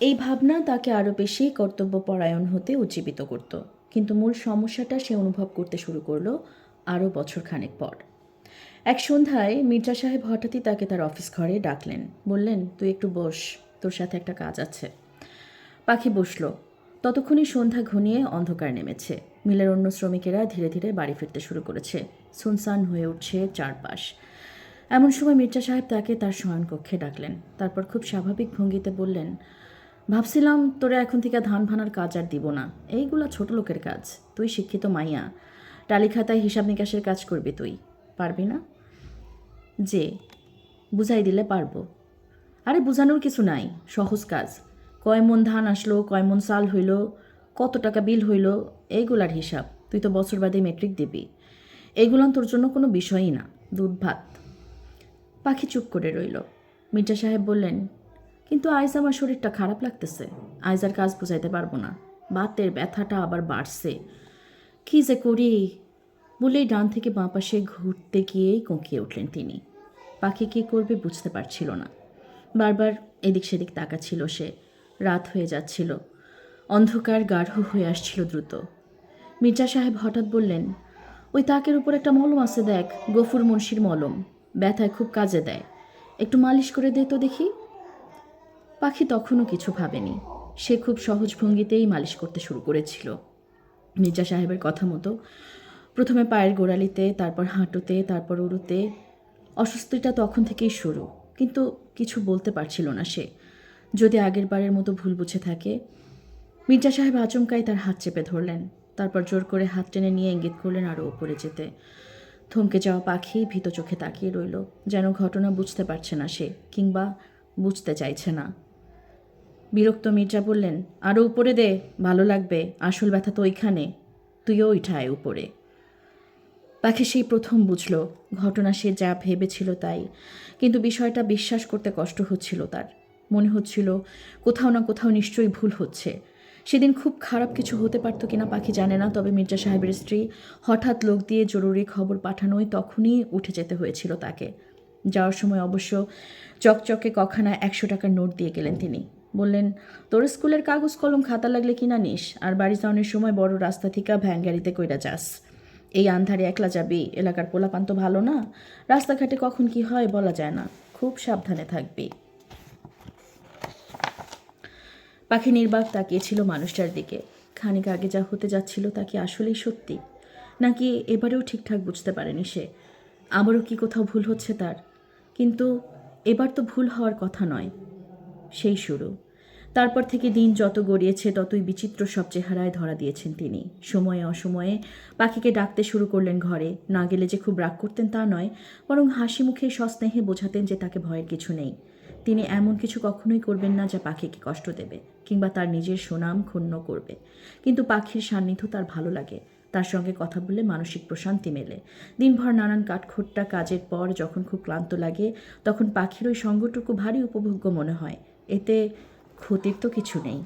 এই ভাবনা তাকে আরও বেশি কর্তব্যপরায়ণ হতে উজ্জীবিত করত। কিন্তু মূল সমস্যাটা সে অনুভব করতে শুরু করল আরও বছর খানেক পর। এক সন্ধ্যায় মির্জা সাহেব হঠাৎই তাকে তার অফিস ঘরে ডাকলেন। বললেন, তুই একটু বস, তোর সাথে একটা কাজ আছে। পাখি বসল। ততক্ষণই সন্ধ্যা ঘনিয়ে অন্ধকার নেমেছে। মিলের অন্য শ্রমিকেরা ধীরে ধীরে বাড়ি ফিরতে শুরু করেছে। সুনসান হয়ে উঠছে চারপাশ। এমন সময় মির্জা সাহেব তাকে তার শয়নকক্ষে ডাকলেন। তারপর খুব স্বাভাবিক ভঙ্গিতে বললেন ভাবছিলাম তোরে এখন থেকে ধান ভানার কাজ আর দিব না। এইগুলা ছোট লোকের কাজ। তুই শিক্ষিত মাইয়া। টালি খাতায় হিসাব নিকাশের কাজ করবি তুই। পারবি না? যে, বুঝাই দিলে পারব। আরে বুঝানোর কিছু নাই। সহজ কাজ। কয় মন ধান আসলো, কয় মন চাল হইল, কত টাকা বিল হইল, এইগুলার হিসাব। তুই তো বছর বাদে মেট্রিক দিবি। এইগুলান তোর জন্য কোনো বিষয়ই না। দুধ ভাত। পাখি চুপ করে রইল। মির্জা সাহেব বললেন কিন্তু আজ আমার শরীরটা খারাপ লাগতেছে। আজ আর কাজ বোঝাইতে পারব না। বাতের ব্যথাটা আবার বাড়ছে। কী যে করি? বলেই ডান থেকে বাঁ পাশে ঘুরতে গিয়েই কঁকিয়ে উঠলেন তিনি। পাখি কী করবে বুঝতে পারছিল না। বারবার এদিক সেদিক তাকাচ্ছিল সে। রাত হয়ে যাচ্ছিল। অন্ধকার গাঢ় হয়ে আসছিল দ্রুত। মির্জা সাহেব হঠাৎ বললেন, ওই তাকের উপর একটা মলম আছে দেখ, গফুর মুন্সির মলম। ব্যথায় খুব কাজে দেয়। একটু মালিশ করে দে তো দেখি। পাখি তখনও কিছু ভাবেনি। সে খুব সহজ ভঙ্গিতেই মালিশ করতে শুরু করেছিল। মির্জা সাহেবের কথা মতো প্রথমে পায়ের গোড়ালিতে, তারপর হাঁটুতে, তারপর উড়ুতে অস্বস্তিটা তখন থেকেই শুরু, কিন্তু কিছু বলতে পারছিল না সে। যদি আগের বারের মতো ভুল বুঝে থাকে, মির্জা সাহেব আচমকাই তার হাত চেপে ধরলেন। তারপর জোর করে হাত টেনে নিয়ে ইঙ্গিত করলেন আরও ওপরে যেতে। থমকে যাওয়া পাখি ভীত চোখে তাকিয়ে রইল, যেন ঘটনা বুঝতে পারছে না সে, কিংবা বুঝতে চাইছে না। বিরক্ত মির্জা বললেন আরও উপরে দে, ভালো লাগবে, আসল ব্যথা তো ওইখানে। তুইও ওইঠায় উপরে। পাখি সেই প্রথম বুঝল, ঘটনা সে যা ভেবেছিল তাই। কিন্তু বিষয়টা বিশ্বাস করতে কষ্ট হচ্ছিল তার। মনে হচ্ছিল, কোথাও না কোথাও নিশ্চয়ই ভুল হচ্ছে। সেদিন খুব খারাপ কিছু হতে পারতো কিনা পাখি জানে না, তবে মির্জা সাহেবের স্ত্রী হঠাৎ লোক দিয়ে জরুরি খবর পাঠানোই তখনই উঠে যেতে হয়েছিল তাকে। যাওয়ার সময় অবশ্য চকচকে কখানা একশো টাকার নোট দিয়ে গেলেন তিনি। বললেন, তোর স্কুলের কাগজ কলম খাতা লাগলে কিনা নিস, আর বাড়ি যাওয়ানোর সময় বড় রাস্তা থেকে ভ্যান গাড়িতে কইরা যাস। এই আন্ধারে একলা যাবি, এলাকার পোলাপান তো ভালো না। রাস্তাঘাটে কখন কি হয় বলা যায় না, খুব সাবধানে থাকবি। পাখি নির্বাক তাকিয়েছিল মানুষটার দিকে। খানিক আগে যা হতে যাচ্ছিল তা কি আসলেই সত্যি? নাকি এবারেও ঠিকঠাক বুঝতে পারেনি সে? আবারও কি কোথাও ভুল হচ্ছে তার? কিন্তু এবার তো ভুল হওয়ার কথা নয়। সেই শুরু। তারপর থেকে দিন যত গড়িয়েছে, ততই বিচিত্র সব চেহারায় ধরা দিয়েছেন তিনি। সময়ে অসময়ে পাখিকে ডাকতে শুরু করলেন ঘরে। না গেলে যে খুব রাগ করতেন তা নয়, বরং হাসি মুখে সস্নেহে বোঝাতেন যে তাকে ভয়ের কিছু নেই। তিনি এমন কিছু কখনোই করবেন না যা পাখিকে কষ্ট দেবে, কিংবা তার নিজের সুনাম ক্ষুণ্ণ করবে। কিন্তু পাখির সান্নিধ্য তার ভালো লাগে। তার সঙ্গে কথা বললে মানসিক প্রশান্তি মেলে। দিনভর নানান কাঠখোট্টা কাজের পর যখন খুব ক্লান্ত লাগে, তখন পাখির ওই সঙ্গটুকু ভারী উপভোগ্য মনে হয়। এতে ক্ষতির তো কিছু নেই।